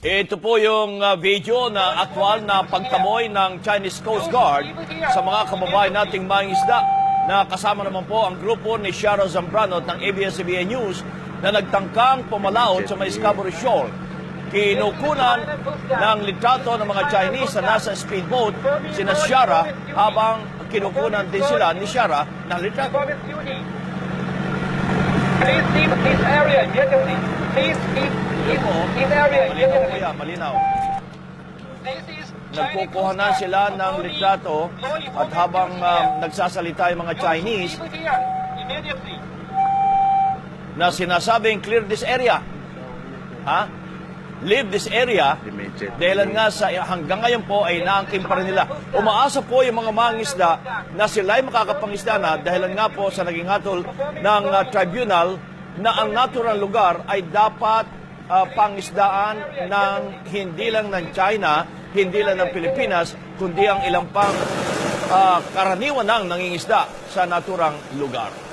Ito po yung uh, video na aktwal na pagtamoy ng Chinese Coast Guard sa mga kababayan nating mangisda na kasama naman po ang grupo ni Sharo Zambrano ng ABS-CBN News na nagtangkang pumalaot sa may Scarborough Shoal. Kinukunan ng litrato ng mga Chinese na nasa speedboat sina Shara habang kinukunan din sila ni Shara ng litrato. Please leave this area immediately. Please leave Malinaw po malinaw. This is Nagkukuha na sila ng litrato at habang um, nagsasalita yung mga Chinese na sinasabing clear this area. Ha? Leave this area. Dahil nga sa hanggang ngayon po ay naangkin pa rin nila. Umaasa po yung mga mangisda na sila ay makakapangisda na dahil nga po sa naging hatol ng uh, tribunal na ang natural lugar ay dapat uh, pangisdaan ng hindi lang ng China, hindi lang ng Pilipinas, kundi ang ilang pang uh, karaniwan ng nangingisda sa naturang lugar.